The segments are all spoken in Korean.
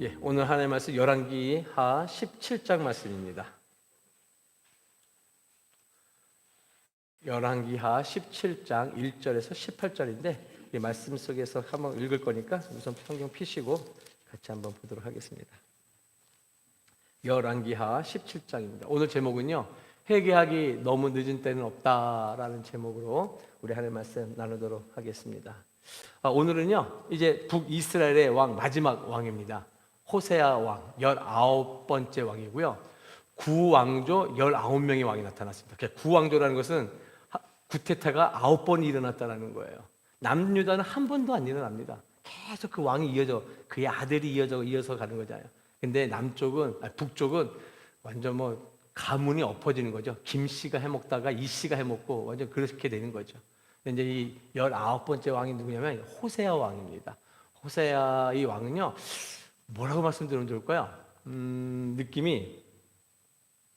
예, 오늘 하나님의 말씀 열왕기 하 17장 말씀입니다. 열왕기 하 17장 1절에서 18절인데 이 말씀 속에서 한번 읽을 거니까 우선 성경 피시고 같이 한번 보도록 하겠습니다. 열왕기 하 17장입니다. 오늘 제목은요. 회개하기 너무 늦은 때는 없다라는 제목으로 우리 하나님 말씀 나누도록 하겠습니다. 아, 오늘은요. 이제 북이스라엘의 왕 마지막 왕입니다. 호세아 왕 19번째 왕이고요. 구왕조 19명의 왕이 나타났습니다. 그러니까 구왕조라는 것은 하- 구테타가 9번이 일어났다는 거예요. 남유다는 한 번도 안 일어납니다. 계속 그 왕이 이어져 그의 아들이 이어져 이어서 가는 거잖아요. 근데 남쪽은 아니, 북쪽은 완전 뭐 가문이 엎어지는 거죠. 김 씨가 해먹다가 이 씨가 해먹고 완전 그렇게 되는 거죠. 근데 이 19번째 왕이 누구냐면 호세아 왕입니다. 호세아 이 왕은요. 뭐라고 말씀드리면 좋을까요? 음, 느낌이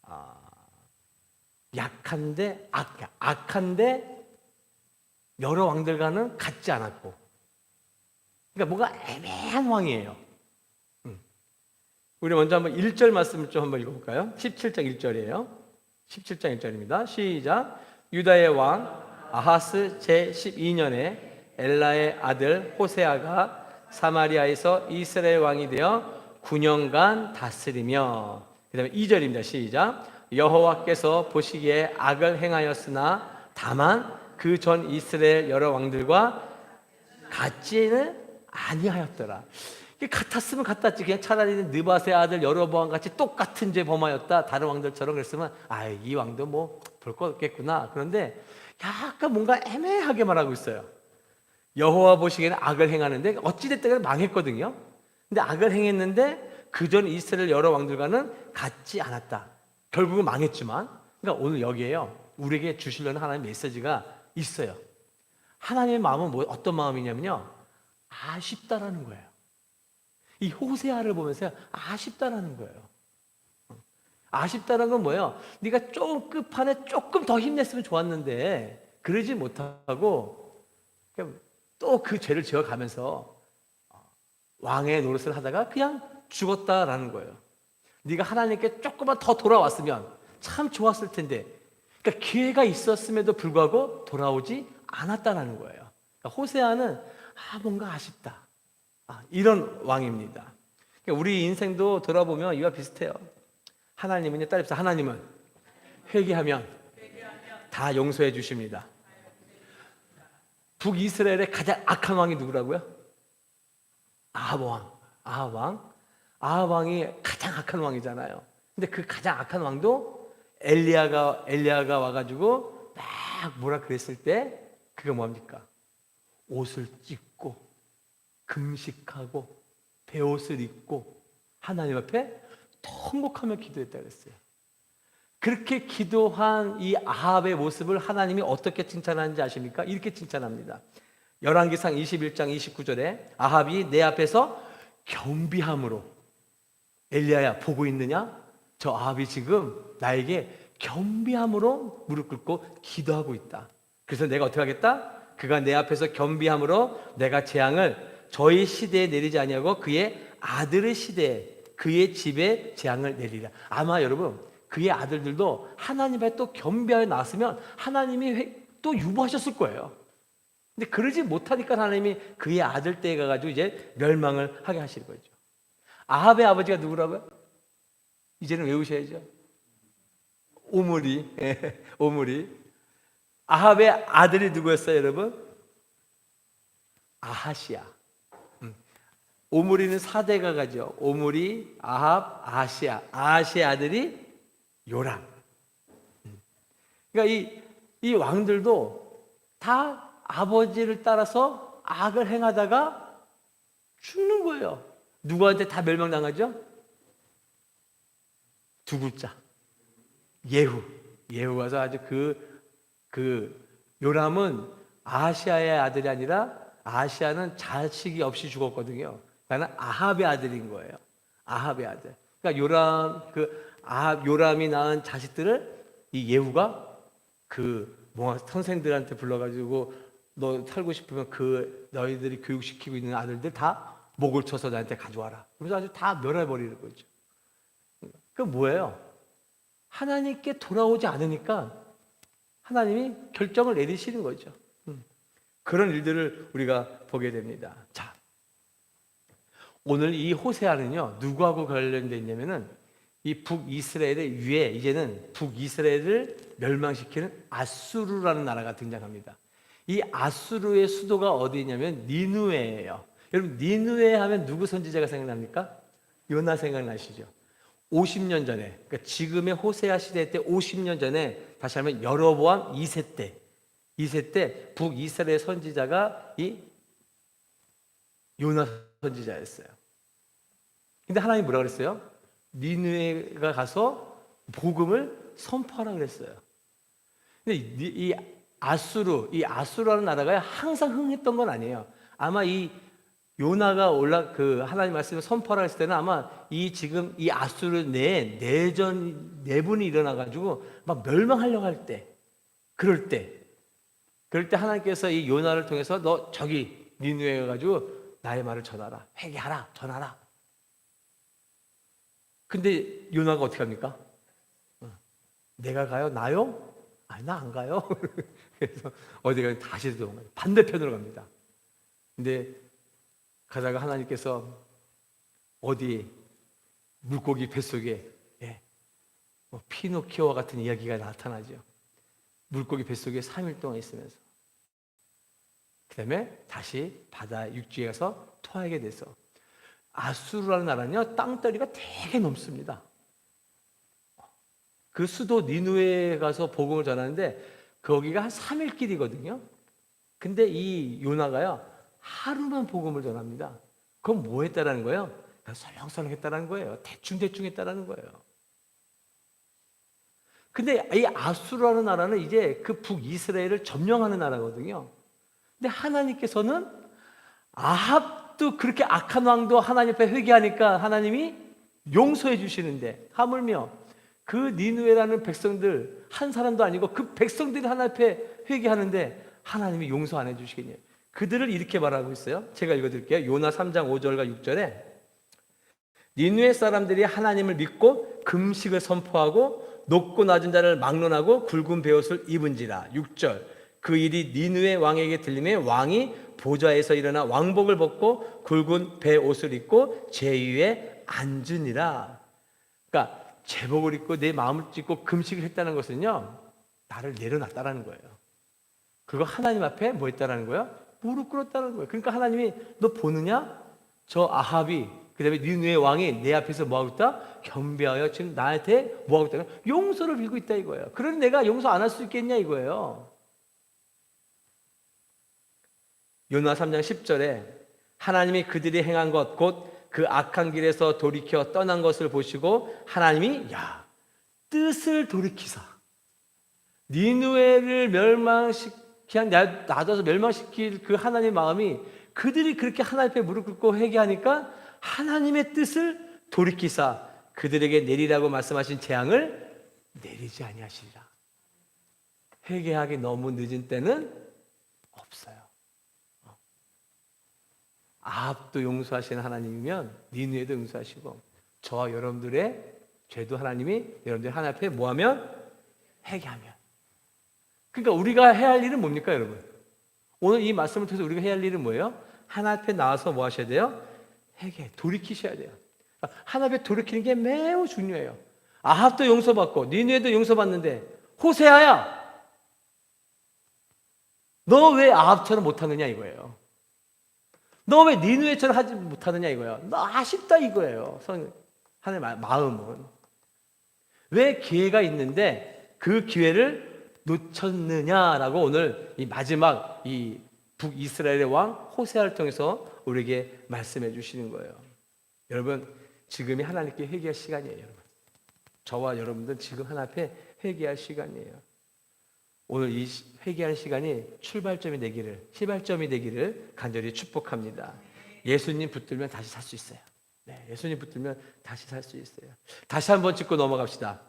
아, 약한데 악, 악한데 여러 왕들과는 같지 않았고 그러니까 뭔가 애매한 왕이에요. 음. 우리 먼저 한번 1절 말씀을 좀 한번 읽어볼까요? 17장 1절이에요. 17장 1절입니다. 시작. 유다의 왕 아하스 제 12년에 엘라의 아들 호세아가 사마리아에서 이스라엘 왕이 되어 9년간 다스리며 그다음에 2절입니다. 시작. 여호와께서 보시기에 악을 행하였으나 다만 그 전 이스라엘 여러 왕들과 같지는 아니하였더라. 같았으면 같았지. 그냥 차라리 느바세 아들 여로보암 같이 똑같은 죄 범하였다. 다른 왕들처럼 그랬으면 아, 이 왕도 뭐 볼 거 없겠구나. 그런데 약간 뭔가 애매하게 말하고 있어요. 여호와 보시기에는 악을 행하는데 어찌 됐든 망했거든요. 근데 악을 행했는데 그전 이스라엘 여러 왕들과는 같지 않았다. 결국은 망했지만 그러니까 오늘 여기에요. 우리에게 주시려는 하나님의 메시지가 있어요. 하나님의 마음은 뭐 어떤 마음이냐면요. 아쉽다라는 거예요. 이 호세아를 보면서 아쉽다라는 거예요. 아쉽다는 건 뭐예요? 네가 조금 끝판에 조금 더 힘냈으면 좋았는데 그러지 못하고 또 그 죄를 지어가면서 왕의 노릇을 하다가 그냥 죽었다라는 거예요. 네가 하나님께 조금만 더 돌아왔으면 참 좋았을 텐데 그러니까 기회가 있었음에도 불구하고 돌아오지 않았다라는 거예요. 그러니까 호세아는 아 뭔가 아쉽다. 아, 이런 왕입니다. 그러니까 우리 인생도 돌아보면 이와 비슷해요. 하나님은요, 따릅시다. 하나님은 회개하면 다 용서해 주십니다. 북이스라엘의 가장 악한 왕이 누구라고요? 아합 왕. 아합 왕. 아합 왕이 가장 악한 왕이잖아요. 근데 그 가장 악한 왕도 엘리야가 엘리야가 와 가지고 막 뭐라 그랬을 때 그게 뭡니까? 옷을 찢고 금식하고 베옷을 입고 하나님 앞에 통곡하며 기도했다 그랬어요. 그렇게 기도한 이 아합의 모습을 하나님이 어떻게 칭찬하는지 아십니까? 이렇게 칭찬합니다. 열왕기상 21장 29절에 아합이 내 앞에서 겸비함으로 엘리야야 보고 있느냐? 저 아합이 지금 나에게 겸비함으로 무릎 꿇고 기도하고 있다. 그래서 내가 어떻게 하겠다? 그가 내 앞에서 겸비함으로 내가 재앙을 저희 시대에 내리지 아니하고 그의 아들의 시대에 그의 집에 재앙을 내리라. 아마 여러분 그의 아들들도 하나님 앞에 또 겸비하여 나왔으면 하나님이 회- 또 유보하셨을 거예요. 근데 그러지 못하니까 하나님이 그의 아들 때에 가가지고 이제 멸망을 하게 하시는 거죠. 아합의 아버지가 누구라고요? 이제는 외우셔야죠. 오므리, 예, 오므리. 아합의 아들이 누구였어요, 여러분? 아하시아. 음. 오므리는 사대가 가죠. 오므리, 아합, 아하시아. 아하시아 아들이 요람. 음. 그러니까 이, 이 왕들도 다 아버지를 따라서 악을 행하다가 죽는 거예요. 누구한테 다 멸망당하죠? 두 글자. 예후. 예후 와서 아주 그, 그, 요람은 아시아의 아들이 아니라 아시아는 자식이 없이 죽었거든요. 그러니까 아합의 아들인 거예요. 아합의 아들. 그러니까 요람, 그, 아합, 요람이 낳은 자식들을 이 예후가 그, 뭐, 선생들한테 불러가지고 너 살고 싶으면 그 너희들이 교육시키고 있는 아들들 다 목을 쳐서 나한테 가져와라. 그래서 아주 다 멸해버리는 거죠. 그 뭐예요? 하나님께 돌아오지 않으니까 하나님이 결정을 내리시는 거죠. 음. 그런 일들을 우리가 보게 됩니다. 자, 오늘 이 호세아는요 누구하고 관련돼 있냐면은 이 북이스라엘의 위에 이제는 북이스라엘을 멸망시키는 아수르라는 나라가 등장합니다. 이 아수르의 수도가 어디냐면 니누에예요. 여러분 니누에 하면 누구 선지자가 생각납니까? 요나 생각나시죠? 50년 전에 그러니까 지금의 호세아 시대 때 50년 전에 다시 하면 여로보암 2세 때 2세 때 북이스라엘 선지자가 이 요나 선지자였어요. 근데 하나님 뭐라 그랬어요? 니누에가 가서 복음을 선포하라 그랬어요. 근데 이, 이 아수르, 이 아수르라는 나라가 항상 흥했던 건 아니에요. 아마 이 요나가 올라 그 하나님 말씀을 선포하라 했을 때는 아마 이 지금 이 아수르 내 내전 내분이 일어나 가지고 막 멸망하려고 할 때, 그럴 때, 그럴 때 하나님께서 이 요나를 통해서 너 저기 니누에 가지고 나의 말을 전하라, 회개하라, 전하라. 근데 요나가 어떻게 합니까? 어, 내가 가요? 나요? 아니 나 안 가요. 그래서 어디 가면 다시 도망가요. 반대편으로 갑니다. 근데 가다가 하나님께서 어디 물고기 뱃속에 예, 뭐 피노키오와 같은 이야기가 나타나죠. 물고기 뱃속에 3일 동안 있으면서 그 다음에 다시 바다 육지에 가서 토하게 돼서 아수르라는 나라는요 땅덩이가 되게 넘습니다. 그 수도 니누에 가서 복음을 전하는데 거기가 한 3일 길이거든요. 근데 이 요나가요 하루만 복음을 전합니다. 그건 뭐 했다라는 거예요? 설렁설렁 했다라는 거예요. 대충대충 했다라는 거예요. 근데 이 아수르라는 나라는 이제 그 북이스라엘을 점령하는 나라거든요. 근데 하나님께서는 아합 도 그렇게 악한 왕도 하나님 앞에 회개하니까 하나님이 용서해 주시는데 하물며 그 니누에라는 백성들 한 사람도 아니고 그 백성들이 하나님 앞에 회개하는데 하나님이 용서 안 해 주시겠냐. 그들을 이렇게 말하고 있어요. 제가 읽어 드릴게요. 요나 3장 5절과 6절에 니누에 사람들이 하나님을 믿고 금식을 선포하고 높고 낮은 자를 막론하고 굵은 베옷을 입은지라 6절 그 일이 니누의 왕에게 들림에 왕이 보좌에서 일어나 왕복을 벗고 굵은 베옷을 입고 제 위에 앉으니라 그러니까 제복을 입고 내 마음을 찢고 금식을 했다는 것은요 나를 내려놨다라는 거예요 그거 하나님 앞에 뭐 했다라는 거예요? 무릎 꿇었다는 거예요 그러니까 하나님이 너 보느냐? 저 아합이 그다음에 니누의 왕이 내 앞에서 뭐 하고 있다? 겸비하여 지금 나한테 뭐 하고 있다? 용서를 빌고 있다 이거예요. 그런 내가 용서 안 할 수 있겠냐 이거예요. 요나 3장 10절에 하나님이 그들이 행한 것 곧 그 악한 길에서 돌이켜 떠난 것을 보시고 하나님이 야 뜻을 돌이키사 니누에를 멸망시키한 놔둬서 멸망시킬 그 하나님의 마음이 그들이 그렇게 하나님 앞에 무릎 꿇고 회개하니까 하나님의 뜻을 돌이키사 그들에게 내리라고 말씀하신 재앙을 내리지 아니하시리라. 회개하기 너무 늦은 때는 없어요. 아합도 용서하시는 하나님이면 니누에도 용서하시고 저와 여러분들의 죄도 하나님이 여러분들 하나님 앞에 뭐하면 회개하면. 그러니까 우리가 해야 할 일은 뭡니까, 여러분? 오늘 이 말씀을 통해서 우리가 해야 할 일은 뭐예요? 하나님 앞에 나와서 뭐 하셔야 돼요? 회개, 돌이키셔야 돼요. 하나님 앞에 돌이키는 게 매우 중요해요. 아합도 용서받고 니누에도 용서받는데 호세아야 너 왜 아합처럼 못하느냐 이거예요. 너 왜 니누에처럼 하지 못하느냐 이거예요. 너 아쉽다 이거예요. 하나님의 마음은 왜 기회가 있는데 그 기회를 놓쳤느냐라고 오늘 이 마지막 이 북이스라엘의 왕 호세아를 통해서 우리에게 말씀해 주시는 거예요. 여러분, 지금이 하나님께 회개할 시간이에요, 여러분. 저와 여러분들 지금 하나 앞에 회개할 시간이에요. 오늘 이 회개할 시간이 출발점이 되기를, 시발점이 되기를 간절히 축복합니다. 예수님 붙들면 다시 살 수 있어요. 네, 예수님 붙들면 다시 살 수 있어요. 다시 한번 짚고 넘어갑시다.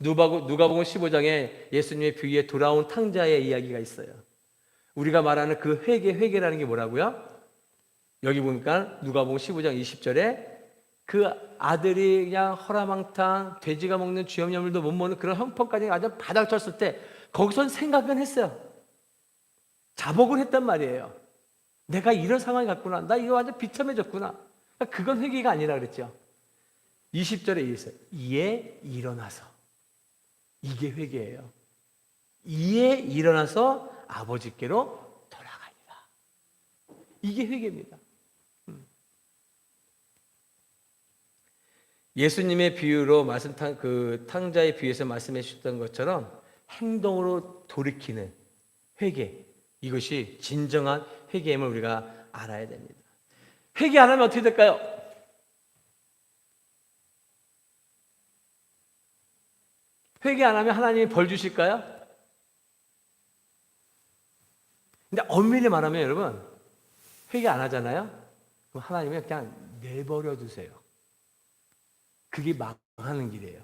누가복음 15장에 예수님의 비위에 돌아온 탕자의 이야기가 있어요. 우리가 말하는 그 회개, 회개라는 게 뭐라고요? 여기 보니까 누가복음 15장 20절에 그 아들이 그냥 허라망탕 돼지가 먹는 쥐염염물도 못 먹는 그런 형편까지 아주 바닥 쳤을 때 거기선 생각은 했어요. 자복을 했단 말이에요. 내가 이런 상황이 갔구나. 나 이거 완전 비참해졌구나. 그러니까 그건 회개가 아니라 그랬죠. 20절에 있어요. 이에 일어나서. 이게 회개예요. 이에 일어나서 아버지께로 돌아가니라. 이게 회개입니다. 음. 예수님의 비유로 말씀 탕, 그 탕자의 비유에서 말씀해 주셨던 것처럼 행동으로 돌이키는 회개 이것이 진정한 회개임을 우리가 알아야 됩니다. 회개 안 하면 어떻게 될까요? 회개 안 하면 하나님이 벌 주실까요? 근데 엄밀히 말하면 여러분 회개 안 하잖아요. 그럼 하나님이 그냥 내버려 두세요. 그게 망하는 길이에요.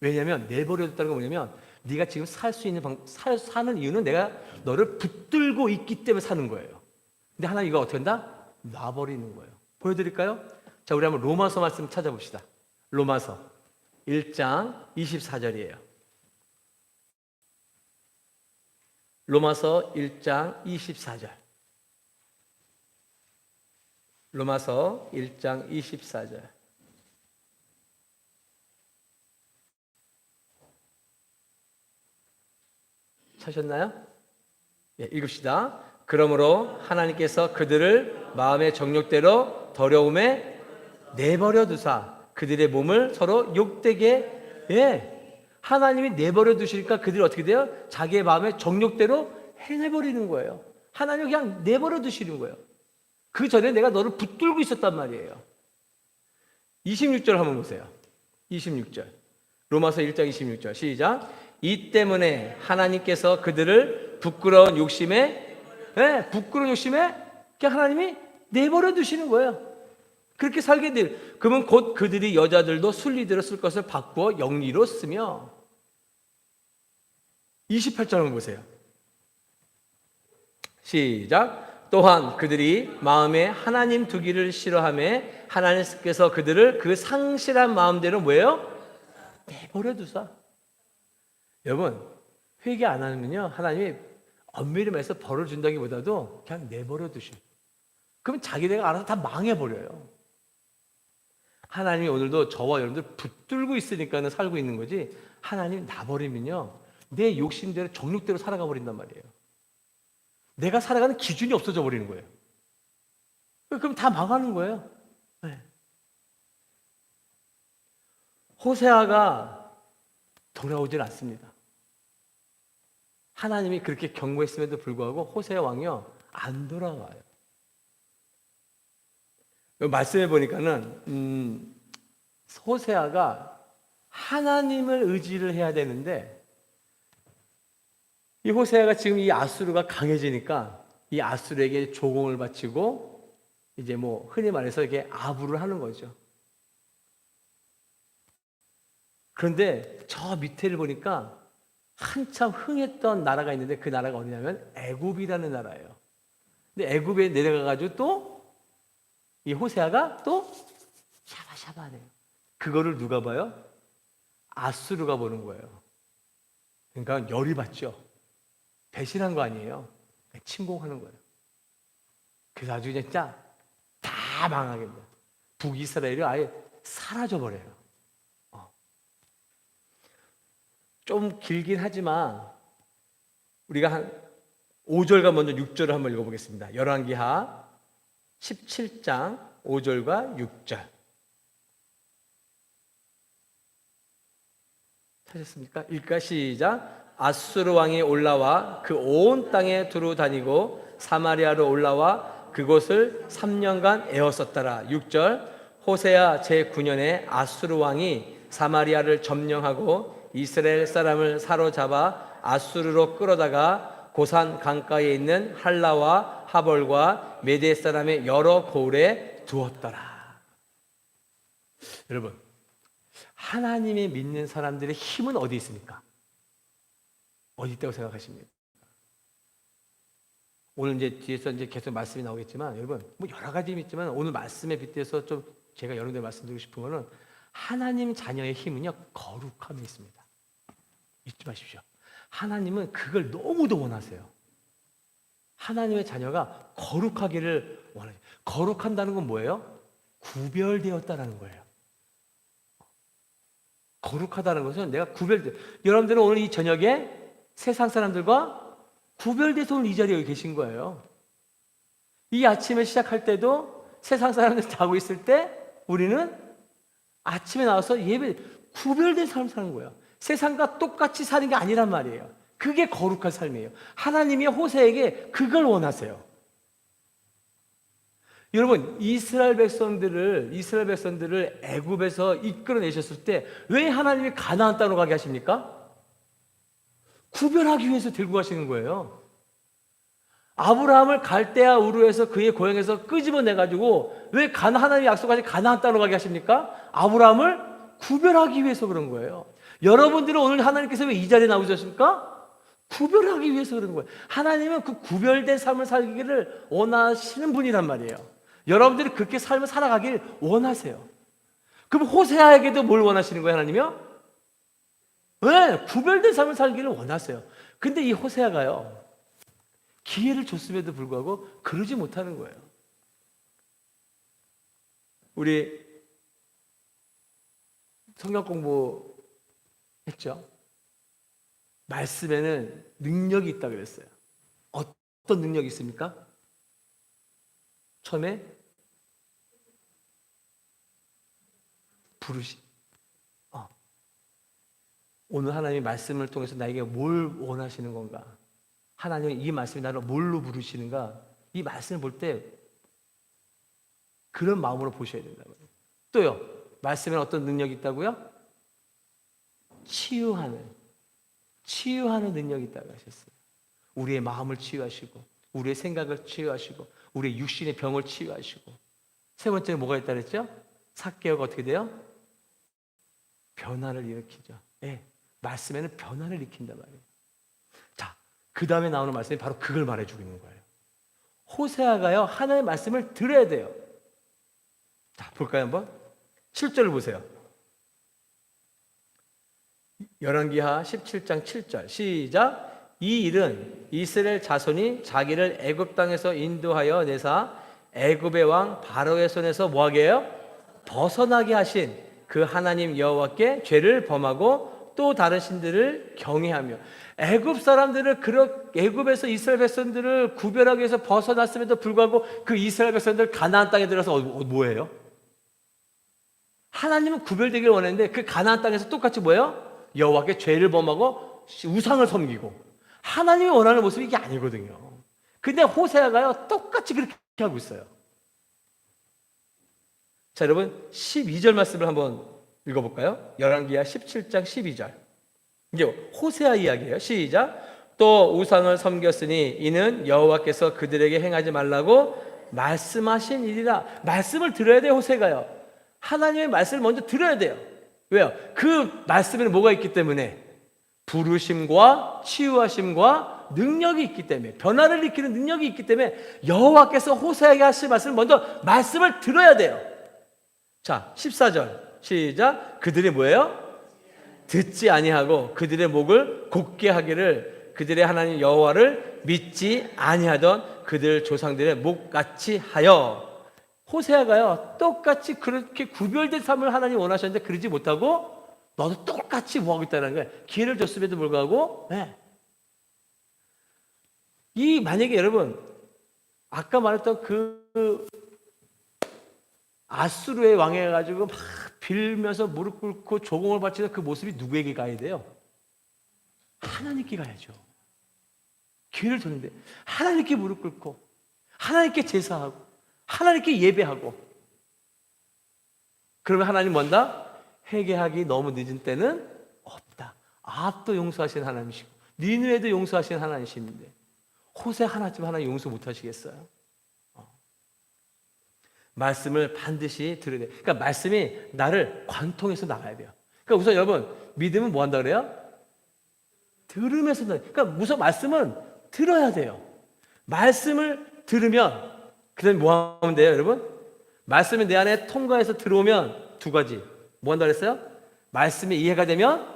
왜냐하면 내버려 뒀다는 건 뭐냐면 네가 지금 살 수 있는 방, 살, 사는 이유는 내가 너를 붙들고 있기 때문에 사는 거예요. 근데 하나님 이거 어떻게 한다? 놔버리는 거예요. 보여드릴까요? 자, 우리 한번 로마서 말씀 찾아봅시다. 로마서 1장 24절이에요. 로마서 1장 24절. 로마서 1장 24절. 찾으셨나요? 예, 읽읍시다. 그러므로 하나님께서 그들을 마음의 정욕대로 더러움에 내버려 두사 그들의 몸을 서로 욕되게 예 하나님이 내버려 두시니까 그들이 어떻게 돼요? 자기의 마음의 정욕대로 행해버리는 거예요. 하나님 그냥 내버려 두시는 거예요. 그 전에 내가 너를 붙들고 있었단 말이에요. 26절 한번 보세요. 26절. 로마서 1장 26절. 시작. 이 때문에 하나님께서 그들을 부끄러운 욕심에 예, 부끄러운 욕심에 그냥 하나님이 내버려 두시는 거예요. 그렇게 살게 될 그러면 곧 그들이 여자들도 순리대로 쓸 것을 바꾸어 영리로 쓰며 28절 한번 보세요. 시작. 또한 그들이 마음에 하나님 두기를 싫어함에 하나님께서 그들을 그 상실한 마음대로 뭐예요? 내버려 두사. 여러분 회개 안 하면요 하나님이 엄밀히 말해서 벌을 준다기보다도 그냥 내버려 두시. 그럼 자기네가 알아서 다 망해버려요. 하나님이 오늘도 저와 여러분들 붙들고 있으니까는 살고 있는 거지 하나님 나버리면요 내 욕심대로 정욕대로 살아가 버린단 말이에요. 내가 살아가는 기준이 없어져 버리는 거예요. 그럼 다 망하는 거예요. 네. 호세아가 돌아오질 않습니다. 하나님이 그렇게 경고했음에도 불구하고 호세 왕이요 안 돌아와요. 말씀해 보니까는 음, 호세아가 하나님을 의지를 해야 되는데 이 호세아가 지금 이 아수르가 강해지니까 이 아수르에게 조공을 바치고 이제 뭐 흔히 말해서 이게 아부를 하는 거죠. 그런데 저 밑에를 보니까 한참 흥했던 나라가 있는데 그 나라가 어디냐면 애굽이라는 나라예요. 근데 애굽에 내려가 가지고 또 이 호세아가 또 샤바샤바네요. 그거를 누가 봐요? 아수르가 보는 거예요. 그러니까 열이 받죠. 배신한 거 아니에요. 침공하는 거예요. 그래서 아주 진짜 다 망하게 돼요. 북이스라엘이 아예 사라져 버려요. 좀 길긴 하지만 우리가 한 5절과 먼저 6절을 한번 읽어보겠습니다. 열왕기하 17장 5절과 6절. 찾았습니까? 읽까 시작. 아수르 왕이 올라와 그 온 땅에 두루 다니고 사마리아로 올라와 그곳을 3년간 에웠었더라. 6절. 호세아 제9년에 아수르 왕이 사마리아를 점령하고 이스라엘 사람을 사로잡아 아수르로 끌어다가 고산 강가에 있는 할라와 하볼과 메대 사람의 여러 고을에 두었더라. 여러분, 하나님이 믿는 사람들의 힘은 어디 있습니까? 어디 있다고 생각하십니까? 오늘 이제 뒤에서 이제 계속 말씀이 나오겠지만 여러분 뭐 여러 가지 있지만 오늘 말씀에 빗대서 좀 제가 여러분들 말씀드리고 싶은 거는 하나님 자녀의 힘은요 거룩함에 있습니다. 잊지 마십시오. 하나님은 그걸 너무도 원하세요. 하나님의 자녀가 거룩하기를 원해요. 거룩한다는 건 뭐예요? 구별되었다라는 거예요. 거룩하다는 것은 내가 구별돼. 여러분들은 오늘 이 저녁에 세상 사람들과 구별돼서 오늘 이 자리에 계신 거예요. 이 아침에 시작할 때도 세상 사람들 자고 있을 때 우리는 아침에 나와서 예배 구별된 삶 사는 거예요. 세상과 똑같이 사는 게 아니란 말이에요. 그게 거룩한 삶이에요. 하나님이 호세에게 그걸 원하세요. 여러분 이스라엘 백성들을 이스라엘 백성들을 애굽에서 이끌어내셨을 때 왜 하나님이 가나안 땅으로 가게 하십니까? 구별하기 위해서 들고 가시는 거예요. 아브라함을 갈대아 우르에서 그의 고향에서 끄집어내 가지고 왜 가나 하나님이 약속하신 가나안 땅으로 가게 하십니까? 아브라함을 구별하기 위해서 그런 거예요. 여러분들은 오늘 하나님께서 왜 이 자리에 나오셨습니까? 구별하기 위해서 그런 거예요. 하나님은 그 구별된 삶을 살기를 원하시는 분이란 말이에요. 여러분들이 그렇게 삶을 살아가길 원하세요. 그럼 호세아에게도 뭘 원하시는 거예요, 하나님이요? 네, 구별된 삶을 살기를 원하세요. 근데 이 호세아가요, 기회를 줬음에도 불구하고 그러지 못하는 거예요. 우리 성경 공부 했죠? 말씀에는 능력이 있다 그랬어요. 어떤 능력이 있습니까? 처음에 부르시. 어. 오늘 하나님의 말씀을 통해서 나에게 뭘 원하시는 건가? 하나님은 이 말씀이 나를 뭘로 부르시는가? 이 말씀을 볼 때 그런 마음으로 보셔야 된다고요. 또요. 말씀에 어떤 능력이 있다고요? 치유하는 치유하는 능력이 있다고 하셨어요. 우리의 마음을 치유하시고 우리의 생각을 치유하시고 우리의 육신의 병을 치유하시고 세 번째 뭐가 있다 그랬죠? 사개가 어떻게 돼요? 변화를 일으키죠. 예. 말씀에는 변화를 일으킨단 말이에요. 자, 그 다음에 나오는 말씀이 바로 그걸 말해주고 있는 거예요. 호세아가요, 하나님의 말씀을 들어야 돼요. 자, 볼까요, 한번? 7절을 보세요. 열왕기하 17장 7절 시작 이 일은 이스라엘 자손이 자기를 애굽 땅에서 인도하여 내사 애굽의 왕 바로의 손에서 뭐하게 해요? 벗어나게 하신 그 하나님 여호와께 죄를 범하고 또 다른 신들을 경외하며 애굽 사람들을 그렇 애굽에서 이스라엘 백성들을 구별하기 위해서 벗어났음에도 불구하고 그 이스라엘 백성들 가나안 땅에 들어서 어, 뭐예요? 하나님은 구별되길 원했는데 그 가나안 땅에서 똑같이 뭐예요? 여호와께 죄를 범하고 우상을 섬기고 하나님이 원하는 모습이 이게 아니거든요. 근데 호세아가요 똑같이 그렇게 하고 있어요. 자 여러분 12절 말씀을 한번 읽어볼까요? 열왕기하 17장 12절 이제 호세아 이야기예요. 시작 또 우상을 섬겼으니 이는 여호와께서 그들에게 행하지 말라고 말씀하신 일이라 말씀을 들어야 돼요 호세가요. 하나님의 말씀을 먼저 들어야 돼요. 왜요? 그 말씀에는 뭐가 있기 때문에 부르심과 치유하심과 능력이 있기 때문에 변화를 일으키는 능력이 있기 때문에 여호와께서 호세에게 하실 말씀을 먼저 말씀을 들어야 돼요. 자, 14절 시작. 그들이 뭐예요? 듣지 아니하고 그들의 목을 곧게 하기를 그들의 하나님 여호와를 믿지 아니하던 그들 조상들의 목같이 하여 호세아가요 똑같이 그렇게 구별된 삶을 하나님 원하셨는데 그러지 못하고 너도 똑같이 뭐하고 있다는 거예요. 기회를 줬음에도 불구하고 네. 이 만약에 여러분 아까 말했던 그 아수르의 왕에 가지고 막 빌면서 무릎 꿇고 조공을 바치는 그 모습이 누구에게 가야 돼요? 하나님께 가야죠. 기회를 줬는데 하나님께 무릎 꿇고 하나님께 제사하고 하나님께 예배하고 그러면 하나님 뭔다? 회개하기 너무 늦은 때는 없다. 아또 용서하신 하나님이시고 니누에도 용서하신 하나님이신데 호세 하나쯤 하나 용서 못 하시겠어요? 어. 말씀을 반드시 들어야. 그러니까 말씀이 나를 관통해서 나가야 돼요. 그러니까 우선 여러분 믿음은 뭐 한다 그래요? 들으면서 그러니까 우선 말씀은 들어야 돼요. 말씀을 들으면 그다음에 뭐 하면 돼요, 여러분? 말씀이 내 안에 통과해서 들어오면 두 가지. 뭐 한다 그랬어요? 말씀이 이해가 되면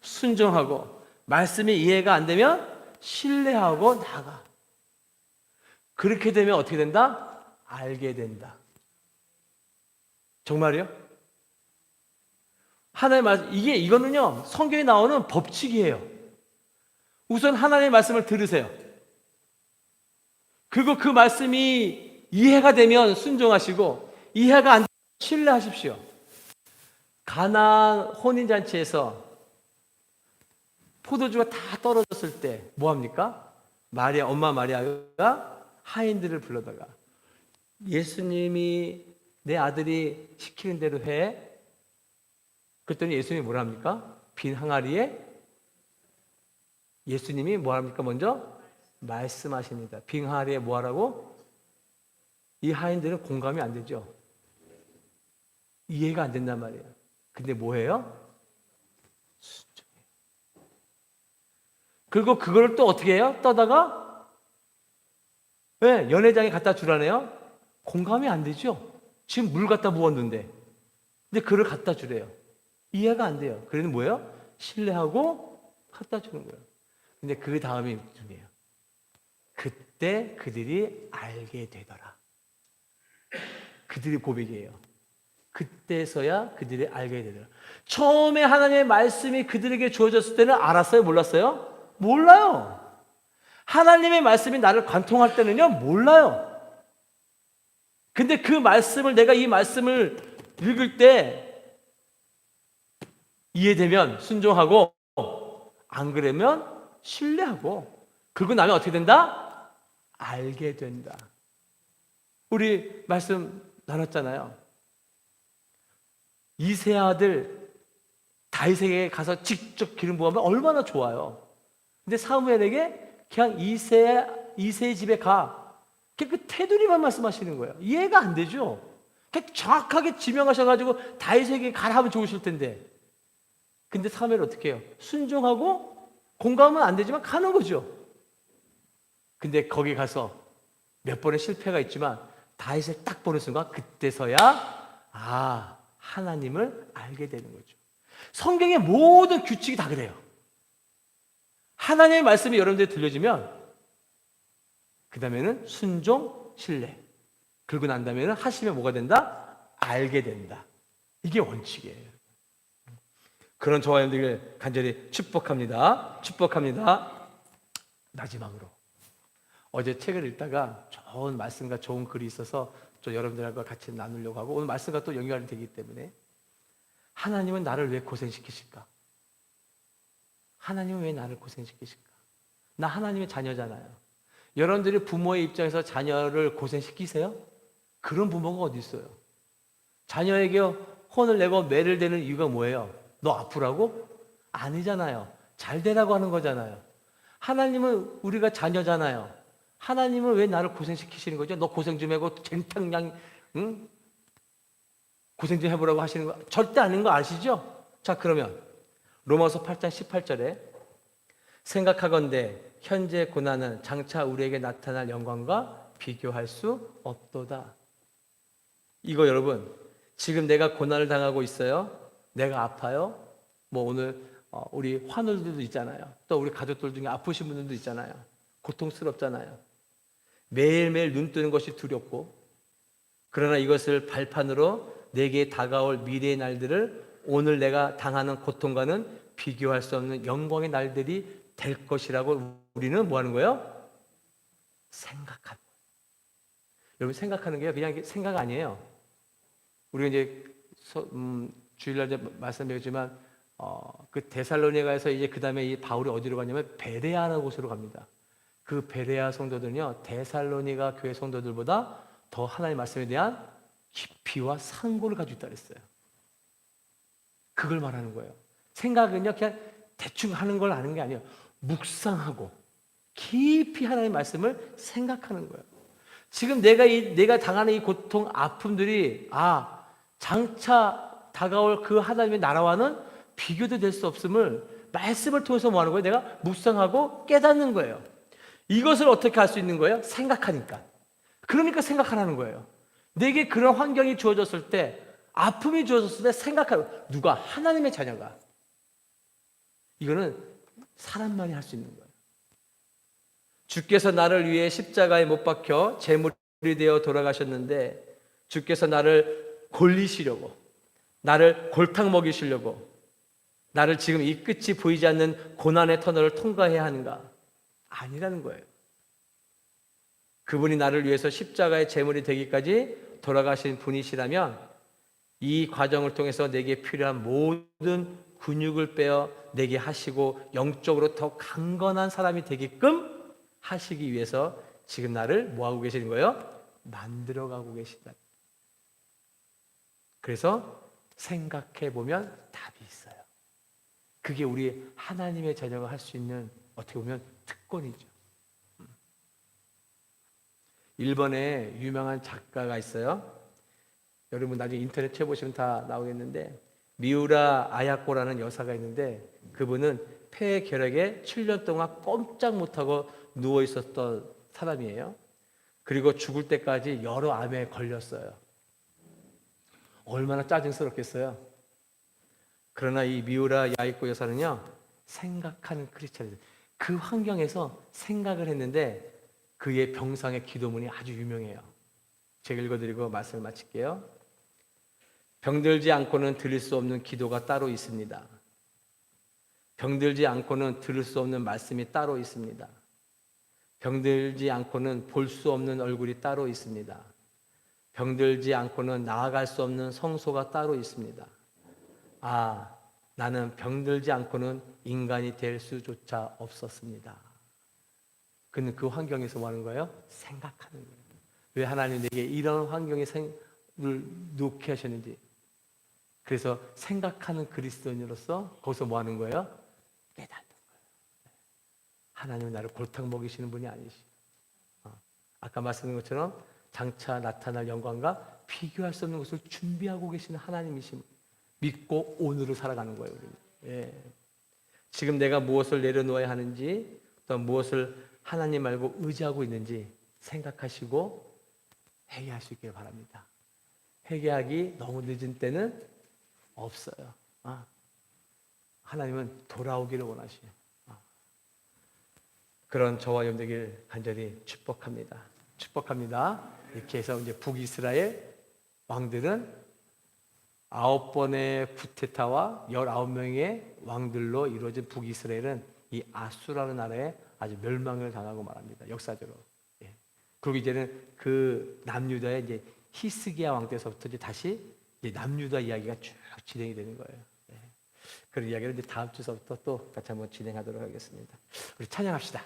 순종하고 말씀이 이해가 안 되면 신뢰하고 나가. 그렇게 되면 어떻게 된다? 알게 된다. 정말이요? 하나님의 말씀 이게 이거는요 성경에 나오는 법칙이에요. 우선 하나님의 말씀을 들으세요. 그리고 그 말씀이 이해가 되면 순종하시고 이해가 안 되면 신뢰하십시오. 가나안 혼인 잔치에서 포도주가 다 떨어졌을 때 뭐 합니까? 마리아 엄마 마리아가 하인들을 불러다가 예수님이 내 아들이 시키는 대로 해. 그랬더니 예수님이 뭐라 합니까? 빈 항아리에 예수님이 뭐 합니까? 먼저 말씀하십니다. 빈 항아리에 뭐 하라고? 이 하인들은 공감이 안 되죠. 이해가 안 된단 말이에요. 근데 뭐 해요? 순종해요. 그리고 그걸 또 어떻게 해요? 떠다가 왜 연회장에 갖다 주라네요? 공감이 안 되죠. 지금 물 갖다 부었는데. 근데 그를 갖다 주래요. 이해가 안 돼요. 그래는 뭐예요? 신뢰하고 갖다 주는 거예요. 근데 그 다음이 중요해요. 그때 그들이 알게 되더라. 그들이 고백이에요. 그때서야 그들이 알게 되더라. 처음에 하나님의 말씀이 그들에게 주어졌을 때는 알았어요? 몰랐어요? 몰라요. 하나님의 말씀이 나를 관통할 때는요, 몰라요. 근데 그 말씀을 내가 이 말씀을 읽을 때 이해되면 순종하고 안 그러면 신뢰하고 그리고 나면 어떻게 된다? 알게 된다. 우리 말씀 나눴잖아요. 이세 아들 다윗에게 가서 직접 기름 부으면 얼마나 좋아요. 근데 사무엘에게 그냥 이세 이세 집에 가. 그 테두리만 말씀하시는 거예요. 이해가 안 되죠. 정확하게 지명하셔가지고 다윗에게 가라 하면 좋으실 텐데. 근데 사무엘 어떻게 해요? 순종하고 공감은 안 되지만 가는 거죠. 근데 거기 가서 몇 번의 실패가 있지만 다윗을 딱 보는 순간 그때서야 아 하나님을 알게 되는 거죠. 성경의 모든 규칙이 다 그래요. 하나님의 말씀이 여러분들이 들려지면 그 다음에는 순종, 신뢰. 그러고 난 다음에는 하시면 뭐가 된다? 알게 된다. 이게 원칙이에요. 그런 저와 여러분들 간절히 축복합니다. 축복합니다. 마지막으로 어제 책을 읽다가 좋은 말씀과 좋은 글이 있어서 저 여러분들과 같이 나누려고 하고 오늘 말씀과 또 연결이 되기 때문에 하나님은 나를 왜 고생시키실까? 하나님은 왜 나를 고생시키실까? 나 하나님의 자녀잖아요. 여러분들이 부모의 입장에서 자녀를 고생시키세요? 그런 부모가 어디 있어요? 자녀에게 혼을 내고 매를 대는 이유가 뭐예요? 너 아프라고? 아니잖아요. 잘 되라고 하는 거잖아요. 하나님은 우리가 자녀잖아요. 하나님은 왜 나를 고생시키시는 거죠? 너 고생 좀 해고 쟁탕량 응? 고생 좀 해보라고 하시는 거 절대 아닌 거 아시죠? 자 그러면 로마서 8장 18절에 생각하건대 현재 고난은 장차 우리에게 나타날 영광과 비교할 수 없도다. 이거 여러분 지금 내가 고난을 당하고 있어요. 내가 아파요. 뭐 오늘 어, 우리 환우들도 있잖아요. 또 우리 가족들 중에 아프신 분들도 있잖아요. 고통스럽잖아요. 매일매일 눈 뜨는 것이 두렵고 그러나 이것을 발판으로 내게 다가올 미래의 날들을 오늘 내가 당하는 고통과는 비교할 수 없는 영광의 날들이 될 것이라고 우리는 뭐 하는 거예요? 생각하는 거예요. 여러분 생각하는 게 그냥 생각 아니에요. 우리가 이제 음, 주일날 말씀드렸지만 어, 그 데살로니가에서 이제 그 다음에 이 바울이 어디로 가냐면 베레아라는 곳으로 갑니다. 그 베레아 성도들은요 데살로니가 교회 성도들보다 더 하나님 말씀에 대한 깊이와 상고를 가지고 있다 그랬어요. 그걸 말하는 거예요. 생각은요 그냥 대충 하는 걸 아는 게 아니에요. 묵상하고 깊이 하나님 말씀을 생각하는 거예요. 지금 내가 이 내가 당하는 이 고통 아픔들이 아 장차 다가올 그 하나님의 나라와는 비교도 될 수 없음을 말씀을 통해서 뭐 하는 거예요? 내가 묵상하고 깨닫는 거예요. 이것을 어떻게 할 수 있는 거예요? 생각하니까. 그러니까 생각하라는 거예요. 내게 그런 환경이 주어졌을 때, 아픔이 주어졌을 때 생각하는 누가 하나님의 자녀가 이거는 사람만이 할 수 있는 거예요. 주께서 나를 위해 십자가에 못 박혀 제물이 되어 돌아가셨는데 주께서 나를 골리시려고 나를 골탕 먹이시려고 나를 지금 이 끝이 보이지 않는 고난의 터널을 통과해야 하는가? 아니라는 거예요. 그분이 나를 위해서 십자가의 제물이 되기까지 돌아가신 분이시라면 이 과정을 통해서 내게 필요한 모든 근육을 빼어 내게 하시고 영적으로 더 강건한 사람이 되게끔 하시기 위해서 지금 나를 뭐 하고 계시는 거예요? 만들어 가고 계신다. 그래서 생각해 보면 답이 있어요. 그게 우리 하나님의 자녀가 할 수 있는 어떻게 보면 특 권이죠. 음. 일본에 유명한 작가가 있어요. 여러분 나중에 인터넷 쳐보시면 다 나오겠는데 미우라 아야코라는 여사가 있는데 그분은 폐 결핵에 7년 동안 꼼짝 못하고 누워 있었던 사람이에요. 그리고 죽을 때까지 여러 암에 걸렸어요. 얼마나 짜증스럽겠어요. 그러나 이 미우라 야이코 여사는요 생각하는 크리스천이에요. 그 환경에서 생각을 했는데 그의 병상의 기도문이 아주 유명해요. 제가 읽어드리고 말씀을 마칠게요. 병들지 않고는 드릴 수 없는 기도가 따로 있습니다. 병들지 않고는 들을 수 없는 말씀이 따로 있습니다. 병들지 않고는 볼 수 없는 얼굴이 따로 있습니다. 병들지 않고는 나아갈 수 없는 성소가 따로 있습니다. 아, 나는 병들지 않고는 인간이 될 수조차 없었습니다. 그는 그 환경에서 뭐 하는 거예요? 생각하는 거예요. 왜 하나님 내게 이런 환경에 생 을 놓게 하셨는지. 그래서 생각하는 그리스도인으로서 거기서 뭐 하는 거예요? 깨닫는 거예요. 하나님은 나를 골탕 먹이시는 분이 아니시. 어. 아까 말씀드린 것처럼 장차 나타날 영광과 비교할 수 없는 것을 준비하고 계시는 하나님이심 믿고 오늘을 살아가는 거예요. 우리는. 예. 지금 내가 무엇을 내려놓아야 하는지 또 무엇을 하나님 말고 의지하고 있는지 생각하시고 회개할 수 있기를 바랍니다. 회개하기 너무 늦은 때는 없어요. 아. 하나님은 돌아오기를 원하시요. 아. 그런 저와 여러분들 간절히 축복합니다. 축복합니다. 이렇게 해서 이제 북이스라엘 왕들은 아홉 번의 구테타와 열아홉 명의 왕들로 이루어진 북이스라엘은 이 아수라는 나라에 아주 멸망을 당하고 말합니다. 역사적으로. 예. 그리고 이제는 그 남유다의 이제 히스기야 왕 때서부터 이제 다시 이제 남유다 이야기가 쭉 진행이 되는 거예요. 예. 그런 이야기를 이제 다음 주서부터 또 같이 한번 진행하도록 하겠습니다. 우리 찬양합시다.